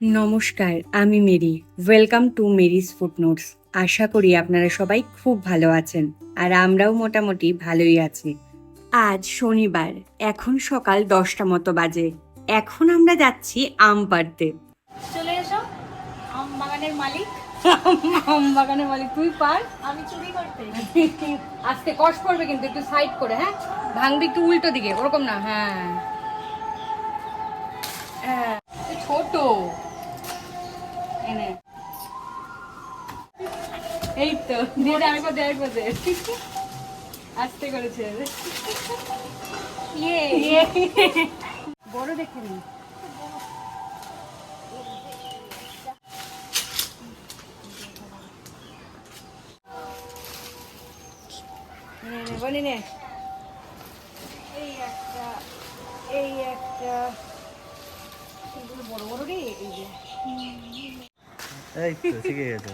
নমস্কার আমি Mary. Welcome to Mary's food notes আশা করি আপনারা সবাই খুব ভালো আছেন আর আমরাও মোটামুটি ভালোই আছি। আজ শনিবার এখন সকাল দশটা মতো বাজে। এখন আমরা যাচ্ছি আম পাড়তে। চলে এসো। আম বাগানের মালিক। আম বাগানের মালিক তুই পার। আমি চুরি করতে। আজকে কষ্ট করবে কিন্তু একটু সাইড করে হ্যাঁ? ভাঙবি একটু উল্টো দিকে ওরকম না হ্যাঁ। হ্যাঁ, ছোট এনে এই তো দিয়ে আমি কোথায় আমি কোথায় আস্তে করেছে ইয়ে। বড় দেখে নি। নে, নে, বলি নে। এই একটা এই একটা। বড় বড় রে এই যে। এই তো শিখে গেছে।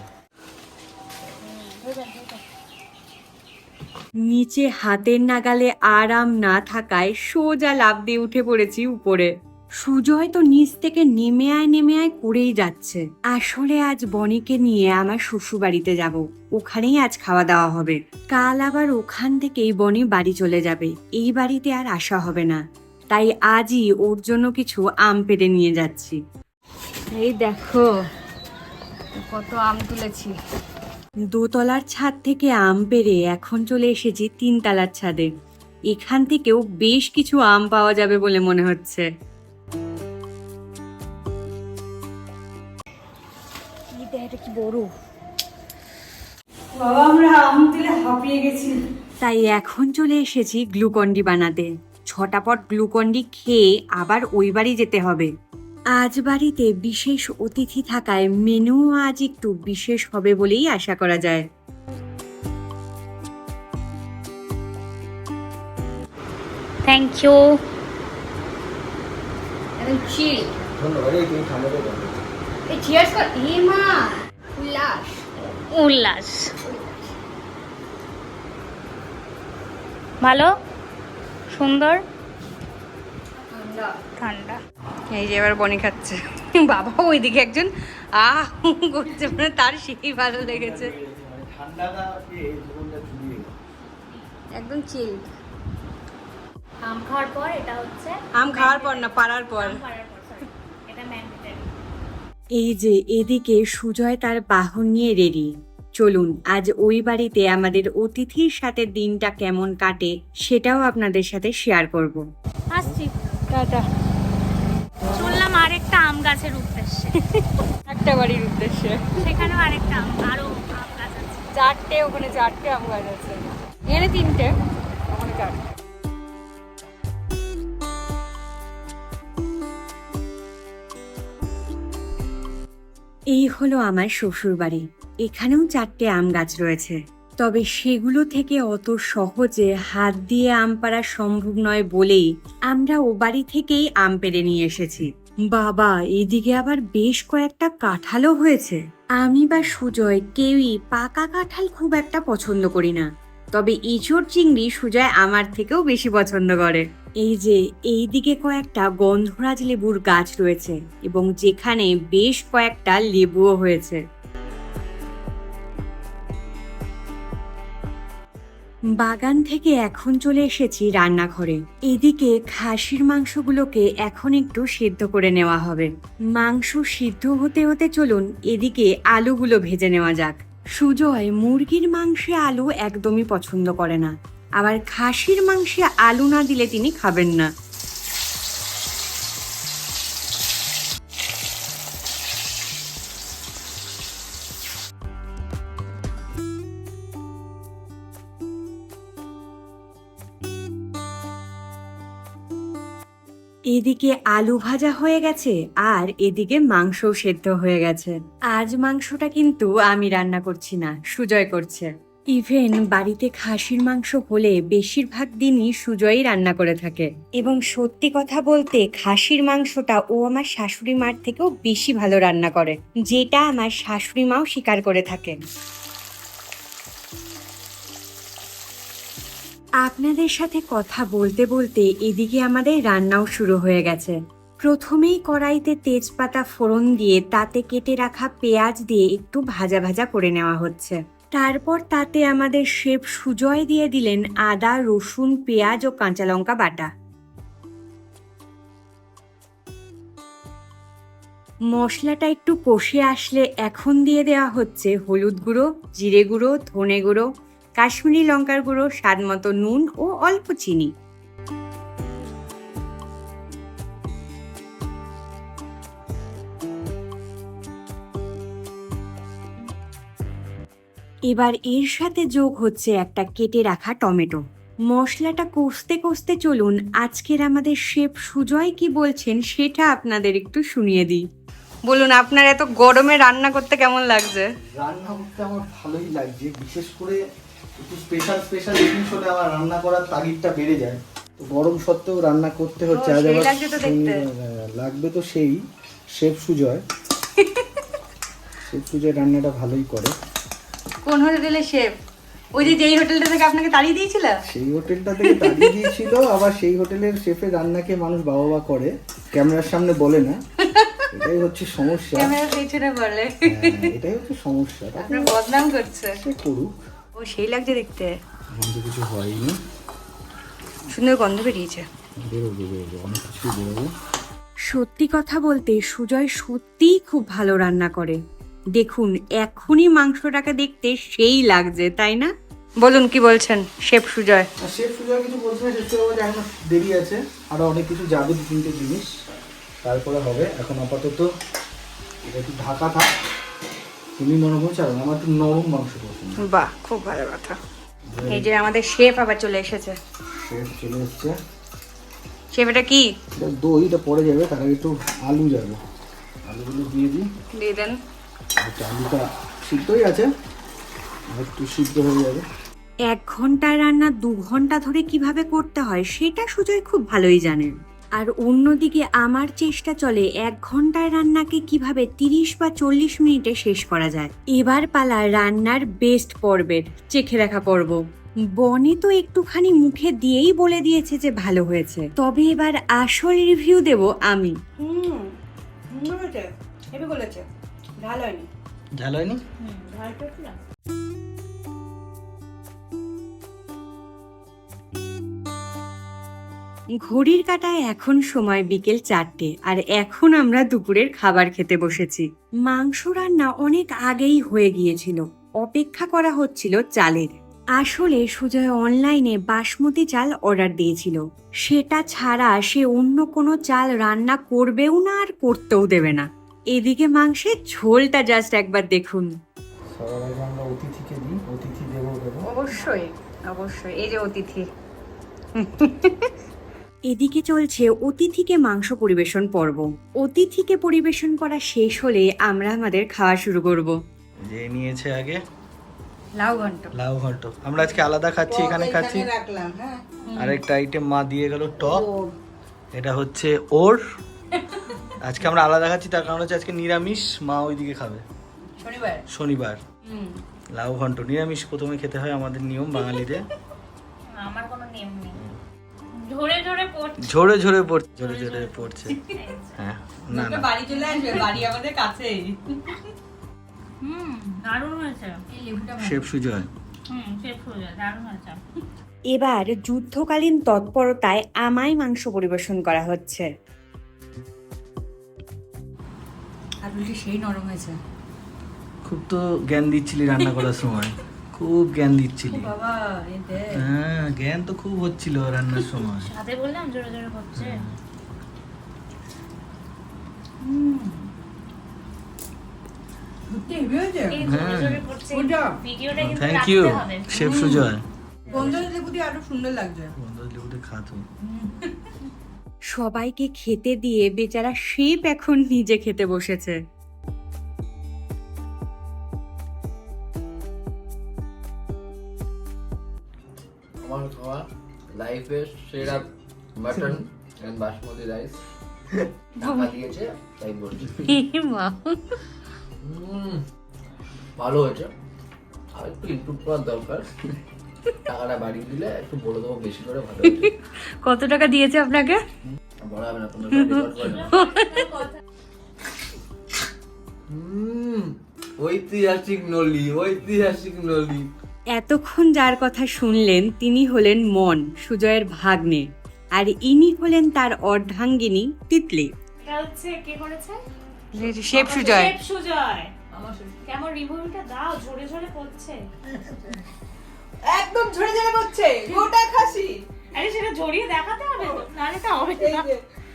নিচে হাতের নাগালে আরাম না থাকায় সোজা লাভ দিয়ে উঠে পড়েছি উপরে। সুজয় তো নিচ থেকে নেমে আয় নেমে আয় করেই যাচ্ছে। আসলে আজ বনিকে নিয়ে আমার শ্বশুর বাড়িতে যাব। ওখানেই আজ খাওয়া দাওয়া হবে। কাল আবার ওখান থেকেই বনি বাড়ি চলে যাবে। এই বাড়িতে আর আসা হবে না। তাই আজই ওর জন্য কিছু আম পেড়ে নিয়ে যাচ্ছি। এই দেখো, কত আম তুলেছি। দোতলার ছাদ থেকে আম পেরে এখন চলে এসেছি তিনতলার ছাদে। এখান থেকেও বেশ কিছু আম পাওয়া যাবে বলে মনে হচ্ছে। কি বড়? বাবা আমরা আম তুলে হাঁপিয়ে গেছি। তাই এখন চলে এসেছি গ্লুকন্ডি বানাতে। ছটা পট গ্লুকন্ডি খেয়ে আবার ওই বাড়ি যেতে হবে। আজ বাড়িতে বিশেষ অতিথি থাকায় মেনু আজ একটু বিশেষ হবে বলেই আশা করা যায়। থ্যাংক ইউ উল্লাস। ভালো? সুন্দর? ঠান্ডা। এই যে এবার বনি খাচ্ছে। বাবা ওইদিকে একজন। আহ করছে মানে তার সেই ভালো লেগেছে। একদম চিল আম খাওয়ার পর এটা হচ্ছে আম খাওয়ার পর না পারার পর। এটা এই যে এদিকে সুজয় তার বাহন নিয়ে রেডি চলুন আজ ওই বাড়িতে আমাদের অতিথির সাথে দিনটা কেমন কাটে সেটাও আপনাদের সাথে শেয়ার করব। আসছি। টাটা। আরেকটা আম গাছের উদ্দেশ্যে। একটা বাড়ির উদ্দেশ্যে। সেখানেও আরেকটা আম আরও আম গাছ আছে। চারটে ওখানে চারটে আম গাছ আছে। এখানে তিনটে। ওখানে চারটে। এই হলো আমার শ্বশুর বাড়ি এখানেও চারটে আম গাছ রয়েছে। তবে সেগুলো থেকে অত সহজে হাত দিয়ে আম পাড়া সম্ভব নয় বলেই আমরা ও বাড়ি থেকেই আম পেড়ে নিয়ে এসেছি। বাবা এদিকে আবার বেশ কয়েকটা কাঁঠালও হয়েছে। আমি বা সুজয় কেউই পাকা কাঁঠাল খুব একটা পছন্দ করি না। তবে ইঁচড় চিংড়ি সুজয় আমার থেকেও বেশি পছন্দ করে। এই যে এই দিকে কয়েকটা গন্ধরাজ লেবুর গাছ রয়েছে এবং যেখানে বেশ কয়েকটা লেবুও হয়েছে। বাগান থেকে এখন চলে এসেছি রান্নাঘরে। এদিকে খাসির মাংসগুলোকে এখন একটু সিদ্ধ করে নেওয়া হবে। মাংস সিদ্ধ হতে হতে চলুন এদিকে আলুগুলো ভেজে নেওয়া যাক। সুজয় মুরগির মাংসে আলু একদমই পছন্দ করে না। আবার খাসির মাংসে আলু না দিলে তিনি খাবেন না। এদিকে আলু ভাজা হয়ে গেছে আর এদিকে মাংস সেদ্ধ হয়ে গেছে। আজ মাংসটা কিন্তু আমি রান্না করছি না, সুজয় করছে। ইভেন বাড়িতে খাসির মাংস হলে বেশিরভাগ দিনই সুজয়ই রান্না করে থাকে। এবং সত্যি কথা বলতে খাসির মাংসটা ও আমার শাশুড়ি মার থেকেও বেশি ভালো রান্না করে, যেটা আমার শাশুড়ি মাও স্বীকার করে থাকেন। আপনাদের সাথে কথা বলতে বলতে এদিকে আমাদের রান্নাও শুরু হয়ে গেছে। প্রথমেই কড়াইতে তেজপাতা ফোড়ন দিয়ে তাতে কেটে রাখা পেঁয়াজ দিয়ে একটু ভাজা ভাজা করে নেওয়া হচ্ছে। তারপর তাতে আমাদের শেফ সুজয় দিয়ে দিলেন আদা, রসুন, পেঁয়াজ ও কাঁচা লঙ্কা বাটা। মশলাটা একটু কষে আসলে এখন দিয়ে দেওয়া হচ্ছে হলুদ গুঁড়ো, জিরে গুঁড়ো, ধনে গুঁড়ো কাশ্মীরি লঙ্কার গুঁড়ো, স্বাদ মতো নুন ও অল্প চিনি। এবার এর সাথে যোগ হচ্ছে একটা কেটে রাখা টমেটো। মশলাটা কষতে কষতে চলুন, আজকের আমাদের শেফ সুজয় কি বলছেন সেটা আপনাদের একটু শুনিয়ে দিই। বলুন, আপনার এত গরমে রান্না করতে কেমন লাগছে? রান্না করতে আমার ভালোই লাগছে, বিশেষ করে একটু স্পেশাল স্পেশাল হলে আমার রান্না করার তাগিদটা বেড়ে যায়। তো গরম সত্ত্বেও রান্না করতে হচ্ছে। আজ আবার দেখতে। শনিবার, লাগবে তো সেই। শেফ সুজয়। শেফ সুজয় রান্নাটা ভালোই করে। কোন হোটেলে শেফ? ওই যে যেই হোটেলটা থেকে আপনাকে তাড়িয়ে দিয়েছিল? সেই হোটেলটা থেকে তাড়িয়ে দিয়েছিল আবার সেই হোটেলের শেফের রান্নাকে মানুষ বাবা বা করে। ক্যামেরার সামনে বলে না। এটাই হচ্ছে সমস্যা। ক্যামেরা পেছনে বলে। হ্যাঁ, এটাই হচ্ছে সমস্যা। তাতে আপনার বদনাম করছে। সে করুক। ও সেই লাগছে দেখতে। তো কিছু হয়নি। সুন্দর গন্ধ বেরিয়েছে। বেরোবে বেরোবে অনেক কিছুই বেরোবে। সত্যি কথা বলতে সুজয় সত্যিই খুব ভালো রান্না করে। দেখুন এখনই মাংসটাকে দেখতে সেই লাগছে তাই না? বলুন কি বলছেন শেফ সুজয়? আর শেফ সুজয় কিছু বলছে না শেফ সুজয় এখনও দেরি আছে। আরও অনেক কিছু যাবে দু তিনটে জিনিস তারপরে হবে। এখন আপাতত এটা একটু ঢাকা থাক। তুমি মনে করছ আর আমার একটু নরম মাংস পছন্দ। বাহ খুব ভালো কথা। এই যে আমাদের শেফ আবার চলে এসেছে। শেফ চলে এসছে। শেফ এটা কি? এটা দইটা পড়ে যাবে তার আগে একটু আলু যাবে। আলুগুলো দিয়ে দিই। দিয়ে দেন। একটু আলুটা সিদ্ধই আছে একটু সিদ্ধ হয়ে যাবে। এক ঘন্টায় রান্না দু ঘণ্টা ধরে কীভাবে করতে হয় সেটা সুজয় খুব ভালোই জানেন আর অন্যদিকে আমার চেষ্টা চলে এক ঘন্টায় রান্নাকে কীভাবে তিরিশ বা চল্লিশ মিনিটে শেষ করা যায়। এবার পালা রান্নার বেস্ট পর্বের চেখে দেখা পর্ব বনে তো একটুখানি মুখে দিয়েই বলে দিয়েছে যে ভালো হয়েছে। তবে এবার আসল রিভিউ দেব আমি। হুম হেভি বলেছে। ভালো হয়নি। ঝাল হয়নি? ঘড়ির কাটায় এখন সময় বিকেল চারটে আর এখন আমরা দুপুরের খাবার খেতে বসেছি। মাংস রান্না অনেক আগেই হয়ে গিয়েছিল। অপেক্ষা করা হচ্ছিল চালের। আসলে সুজয় অনলাইনে বাসমতি চাল অর্ডার দিয়েছিল। সেটা ছাড়া সে অন্য কোনো চাল রান্না করবেও না আর করতেও দেবে না। এদিকে মাংসের ঝোলটা জাস্ট একবার দেখুন। আমরা অতিথিকে দিই অতিথি দেবো দেবো। অবশ্যই অবশ্যই এই যে অতিথি। এদিকে চলছে অতিথিকে মাংস পরিবেশন পর্ব। অতিথিকে পরিবেশন করা শেষ হলে আমরা আমাদের খাওয়া শুরু করব। যে নিয়েছে আগে? লাউ ঘন্ট। লাউ ঘন্ট। আমরা আজকে আলাদা খাচ্ছি এখানে খাচ্ছি। আরেকটা আইটেম মা দিয়ে গেল টক। এটা হচ্ছে ওর। আজকে আমরা আলাদা খাচ্ছি তার কারণ হচ্ছে আজকে নিরামিষ মা ওইদিকে খাবে। শনিবার। শনিবার। লাউ ঘন্ট নিরামিষ প্রথমে খেতে হয় আমাদের নিয়ম বাঙালিদের। ঝরে ঝরে পড়ছে। ঝরে ঝরে পড়ছে ঝরে ঝরে পড়ছে। হ্যাঁ না না। বাড়ি চলে আসবে বাড়ি আমাদের কাছেই। হুম দারুণ হয়েছে। শেফ সুজয়। হুম শেষ দারুণ হয়েছে। এবার যুদ্ধকালীন তৎপরতায় আমায় মাংস পরিবেশন করা হচ্ছে। আলুটি সেই নরম হয়েছে। খুব তো জ্ঞান দিচ্ছিলি রান্না করার সময়। খুব জ্ঞান দিচ্ছিলি। হ্যাঁ জ্ঞান তো খুব হচ্ছিল রান্নার সময়। সাথে বললাম জোরে জোরে কিন্তু থ্যাংক ইউ শেফ সুজয়। সবাইকে খেতে দিয়ে বেচারা শেপ এখন নিজে খেতে বসেছে। আমার খাওয়া লাইফের সেরা মাটন এন্ড বাসমতি রাইস টাকা দিয়েছে তাই বলছি। ভালো হয়েছে। আর একটু ইমপ্রুভ করার দরকার। টাকাটা বাড়িয়ে দিলে একটু বলে দেবো বেশি করে ভালো কত টাকা দিয়েছে আপনাকে? বলা হবে না। হুম ঐতিহাসিক নলি ঐতিহাসিক নলি। এতক্ষণ যার কথা শুনলেন তিনি হলেন মন সুজয়ের ভাগ্নে। আর ইনি হলেন তার অর্ধাঙ্গিনী তিতলি। এটা হচ্ছে কে করেছে? শেফ সুজয়। শেফ সুজয়। কেমন রিভিউটা দাও ঝরে ঝরে পড়ছে। একদম ঝরে ঝরে পড়ছে গোটা খাসি। আরে সেটা জড়িয়ে দেখাতে হবে তো নাহলে তো হবে না।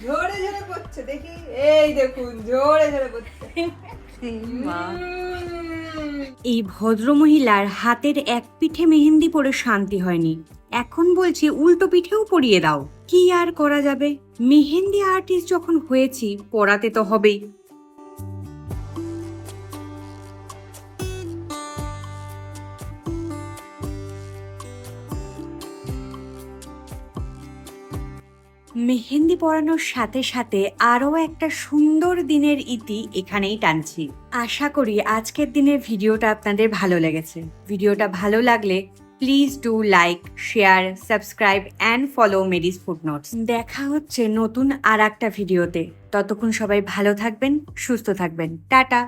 ঝরে ঝরে পড়ছে দেখি এই দেখুন ঝরে ঝরে পড়ছে। এই ভদ্রমহিলার হাতের এক পিঠে মেহেন্দি পরে শান্তি হয়নি। এখন বলছি উল্টো পিঠেও পরিয়ে দাও। কি আর করা যাবে? মেহেন্দি আর্টিস্ট যখন হয়েছি পড়াতে তো হবেই। মেহেন্দি পরানোর সাথে সাথে আরও একটা সুন্দর দিনের ইতি এখানেই টানছি। আশা করি আজকের দিনের ভিডিওটা আপনাদের ভালো লেগেছে। ভিডিওটা ভালো লাগলে please do like share subscribe and follow Mary's food notes দেখা হচ্ছে নতুন আর একটা ভিডিওতে। ততক্ষণ সবাই ভালো থাকবেন, সুস্থ থাকবেন। টাটা!